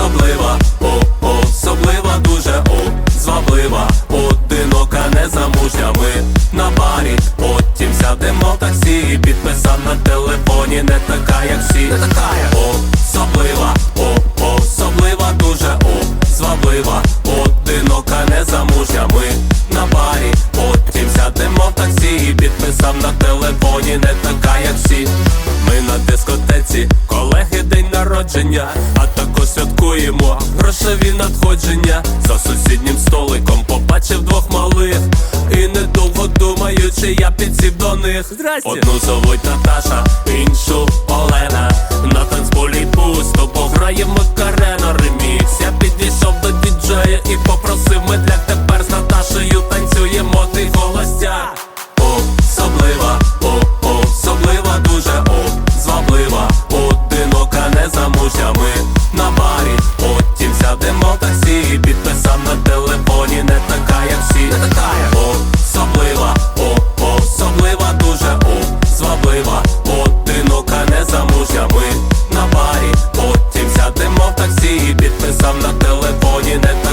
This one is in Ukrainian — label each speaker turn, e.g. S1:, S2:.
S1: особлива, о, особлива, дуже о, зваблива, одинока, незамужня ми на парі, потім сядемо в таксі, І підписа на телефоні, не така, як всі, не така особлива, о, особлива, дуже о, зваблива, одинока, незамужня ми на парі, потім сядемо в таксі, І підписав на телефоні, не така, як всі. Ми на дискотеці, колеги день народження, а так святкуємо грошові надходження. За сусіднім столиком побачив двох малих. І недовго думаючи, я підсів до них. Здрасте. Одну зовуть Наташа, іншу пива, одинока не замужня ми на барі, потім сядемо в таксі, і підписав на телефоні, не так.